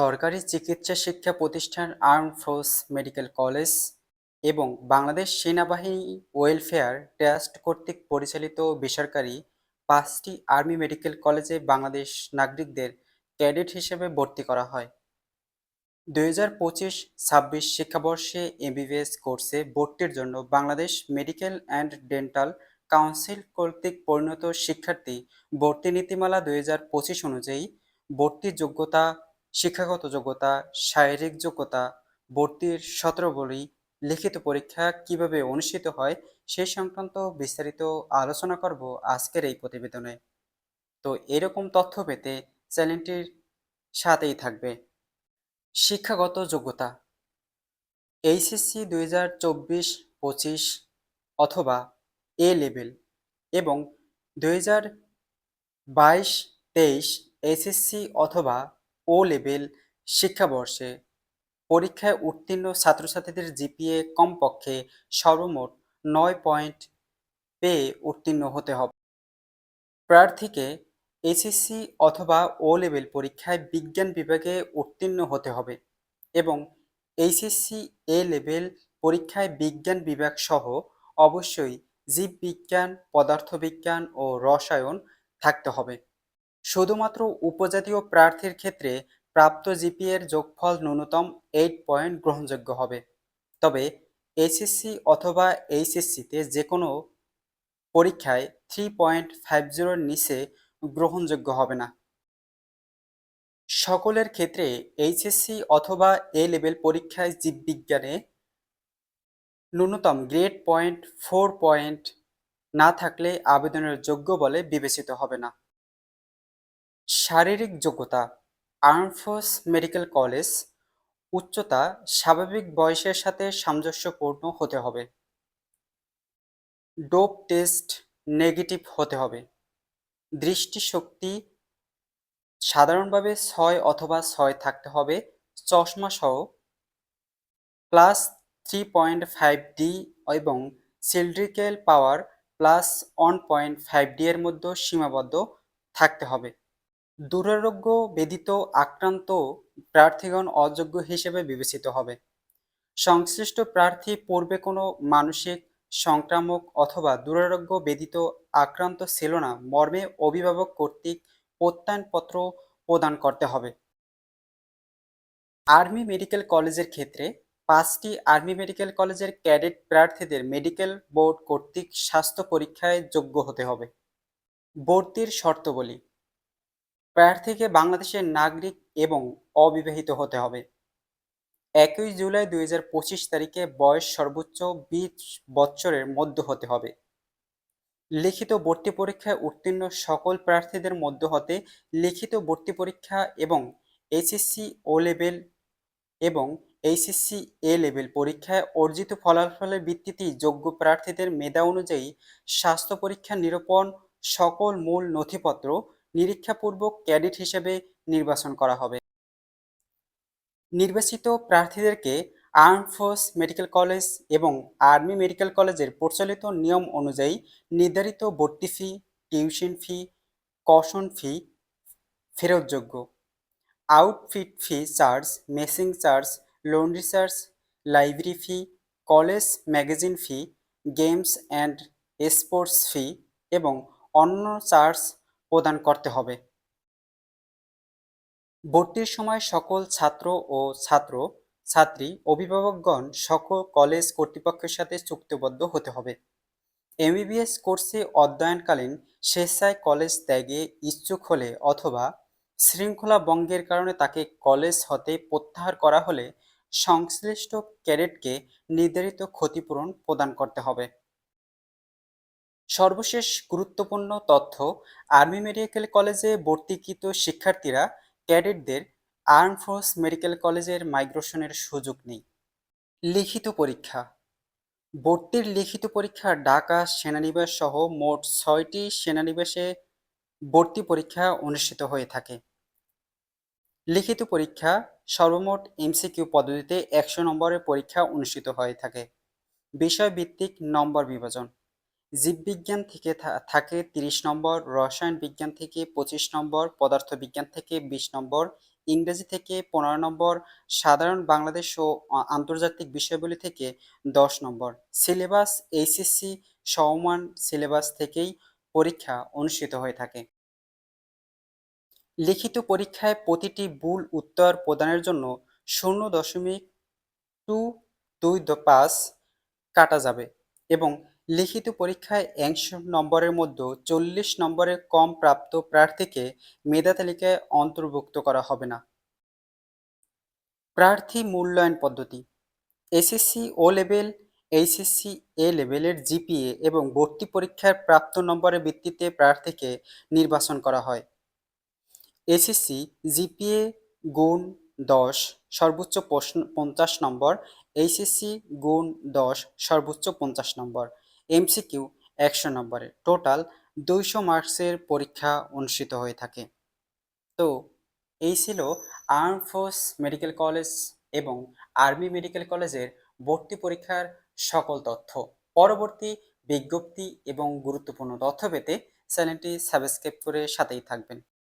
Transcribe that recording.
সরকারি চিকিৎসা শিক্ষা প্রতিষ্ঠান আর্ম ফোর্স মেডিকেল কলেজ এবং বাংলাদেশ সেনাবাহিনী ওয়েলফেয়ার ট্রাস্ট কর্তৃক পরিচালিত বেসরকারি পাঁচটি আর্মি মেডিকেল কলেজে বাংলাদেশ নাগরিকদের ক্যাডেট হিসেবে ভর্তি করা হয়। দুই হাজার পঁচিশ ছাব্বিশ শিক্ষাবর্ষে এমবিবিএস কোর্সে ভর্তির জন্য Bangladesh medical and dental council কর্তৃক পরিণত শিক্ষার্থী ভর্তি নীতিমালা দুই হাজার পঁচিশ অনুযায়ী ভর্তির যোগ্যতা শিক্ষাগত যোগ্যতা, শারীরিক যোগ্যতা, ভর্তির সতর্কবলী লিখিত পরীক্ষা কীভাবে অনুষ্ঠিত হয় সেই সংক্রান্ত বিস্তারিত আলোচনা করব আজকের এই প্রতিবেদনে। তো এরকম তথ্য পেতে চ্যানেলটির সাথেই থাকবে। শিক্ষাগত যোগ্যতা, এইচএসসি দুই হাজার চব্বিশ, পঁচিশ অথবা এ লেভেল এবং দুই হাজার বাইশ, তেইশ, এইচএসসি অথবা ও লেভেল শিক্ষাবর্ষে পরীক্ষায় উত্তীর্ণ ছাত্রছাত্রীদের জিপিএ কমপক্ষে সর্বমোট নয় পয়েন্ট পেয়ে উত্তীর্ণ হতে হবে। প্রার্থীকে এসএসসি অথবা ও লেভেল পরীক্ষায় বিজ্ঞান বিভাগে উত্তীর্ণ হতে হবে এবং এইচএসসি এ লেভেল পরীক্ষায় বিজ্ঞান বিভাগ সহ অবশ্যই জীববিজ্ঞান, পদার্থবিজ্ঞান ও রসায়ন থাকতে হবে। শুধুমাত্র উপজাতীয় প্রার্থীর ক্ষেত্রে প্রাপ্ত জিপিএর যোগফল ন্যূনতম এইট পয়েন্ট গ্রহণযোগ্য হবে। তবে এইচএসসি অথবা এইচএসসিতে যে কোনো পরীক্ষায় থ্রি পয়েন্ট ফাইভ জিরোর নিচে গ্রহণযোগ্য হবে না। সকলের ক্ষেত্রে এইচএসসি অথবা এ লেভেল পরীক্ষায় জীববিজ্ঞানে ন্যূনতম গ্রেড পয়েন্ট ফোর পয়েন্ট না থাকলে আবেদনের যোগ্য বলে বিবেচিত হবে না। শারীরিক যোগ্যতা আর্মফোর্স মেডিকেল কলেজ উচ্চতা, স্বাভাবিক বয়সের সাথে সামঞ্জস্যপূর্ণ হতে হবে। ডোপ টেস্ট নেগেটিভ হতে হবে। দৃষ্টিশক্তি সাধারণভাবে ছয় অথবা ছয় থাকতে হবে, চশমা সহ। Plus three point five D এবং cylindrical power plus one point five D এর মধ্যে সীমাবদ্ধ থাকতে হবে। দুরারোগ্য বেদিত আক্রান্ত প্রার্থীগণ অযোগ্য হিসেবে বিবেচিত হবে। সংশ্লিষ্ট প্রার্থী পূর্বে কোনো মানসিক সংক্রামক অথবা দুরারোগ্য বেদিত আক্রান্ত ছিল না, মর্মে অভিভাবক কর্তৃক প্রত্যয়নপত্র প্রদান করতে হবে। আর্মি মেডিকেল কলেজের ক্ষেত্রে পাঁচটি আর্মি মেডিকেল কলেজের ক্যাডেট প্রার্থীদের মেডিকেল বোর্ড কর্তৃক স্বাস্থ্য পরীক্ষায় যোগ্য হতে হবে। ভর্তির শর্তবলী প্রার্থীকে বাংলাদেশের নাগরিক এবং অবিবাহিত হতে হবে। একই জুলাই দুই হাজার পঁচিশ তারিখে বয়স সর্বোচ্চ বিশ বৎসরের মধ্যে হতে হবে। লিখিত ভর্তি পরীক্ষায় উত্তীর্ণ সকল প্রার্থীদের মধ্য হতে লিখিত ভর্তি পরীক্ষা এবং এইচএসসি ও লেভেল এবং এইচএসসি এ লেভেল পরীক্ষায় অর্জিত ফলাফলের ভিত্তিতে যোগ্য প্রার্থীদের মেধা অনুযায়ী স্বাস্থ্য পরীক্ষা নিরূপণ সকল মূল নথিপত্র নিরীক্ষাপূর্বক ক্যাডেট হিসেবে নির্বাচন করা হবে। নির্বাচিত প্রার্থীদেরকে আর্ম ফোর্স মেডিকেল কলেজ এবং আর্মি মেডিকেল কলেজের প্রচলিত নিয়ম অনুযায়ী নির্ধারিত ভর্তি fee, tuition fee, caution fee ফেরতযোগ্য। Outfit fee charge, messing charge loan recharge library fee, college magazine fee, games and sports fee এবং অন্য চার্জ প্রদান করতে হবে। ভর্তির সময় সকল ছাত্র ও ছাত্র, ছাত্রী, অভিভাবকগণ সকল কলেজ কর্তৃপক্ষের সাথে চুক্তিবদ্ধ হতে হবে। এমবিবিএস কোর্সে অধ্যয়নকালীন স্বেচ্ছায় কলেজ ত্যাগে ইচ্ছুক হলে অথবা শৃঙ্খলা ভঙ্গের কারণে তাকে কলেজ হতে প্রত্যাহার করা হলে সংশ্লিষ্ট ক্যাডেটকে নির্ধারিত ক্ষতিপূরণ প্রদান করতে হবে। সর্বশেষ গুরুত্বপূর্ণ তথ্য, আর্মি মেডিকেল কলেজে ভর্তিকৃত শিক্ষার্থীরা ক্যাডেটদের আর্ম ফোর্স মেডিকেল কলেজের মাইগ্রেশনের সুযোগ নেই। লিখিত পরীক্ষা। ভর্তির লিখিত পরীক্ষা ঢাকা সেনানিবাস সহ মোট ছয়টি সেনানিবাসে ভর্তি পরীক্ষা অনুষ্ঠিত হয়ে থাকে। লিখিত পরীক্ষা সর্বমোট এমসিকিউ পদ্ধতিতে একশো নম্বরের পরীক্ষা অনুষ্ঠিত হয়ে থাকে। বিষয়ভিত্তিক নম্বর বিভাজন। জীববিজ্ঞান থেকে থাকে তিরিশ নম্বর, রসায়ন বিজ্ঞান থেকে পঁচিশ নম্বর, পদার্থবিজ্ঞান থেকে বিশ নম্বর, ইংরেজি থেকে পনেরো নম্বর, সাধারণ বাংলাদেশ ও আন্তর্জাতিক বিষয়গুলি থেকে দশ নম্বর। সিলেবাস এইচএসসি সমমান সিলেবাস থেকেই পরীক্ষা অনুষ্ঠিত হয়ে থাকে। লিখিত পরীক্ষায় প্রতিটি ভুল উত্তর প্রদানের জন্য শূন্য দশমিক টু দুই পাঁচ কাটা যাবে এবং লিখিত পরীক্ষায় একশো নম্বরের মধ্যে চল্লিশ নম্বরের কম প্রাপ্ত প্রার্থীকে মেধা তালিকায় অন্তর্ভুক্ত করা হবে না। প্রার্থী মূল্যায়ন পদ্ধতি। SSC O level, HSC A লেভেলের জিপিএ এবং ভর্তি পরীক্ষার প্রাপ্ত নম্বরের ভিত্তিতে প্রার্থীকে নির্বাচন করা হয়। এসএসসি, জিপিএ গুণ দশ সর্বোচ্চ পশ- পঞ্চাশ নম্বর, এইচএসসি গুণ দশ সর্বোচ্চ পঞ্চাশ নম্বর। এমসিকিউ একশো নম্বরের টোটাল দুইশো মার্কসের পরীক্ষা অনুষ্ঠিত হয়ে থাকে। তো এই ছিল আর্ম ফোর্স মেডিকেল কলেজ এবং আর্মি মেডিকেল কলেজের ভর্তি পরীক্ষার সকল তথ্য। পরবর্তী বিজ্ঞপ্তি এবং গুরুত্বপূর্ণ তথ্য পেতে চ্যানেলটি সাবস্ক্রাইব করে সাথেই থাকবেন।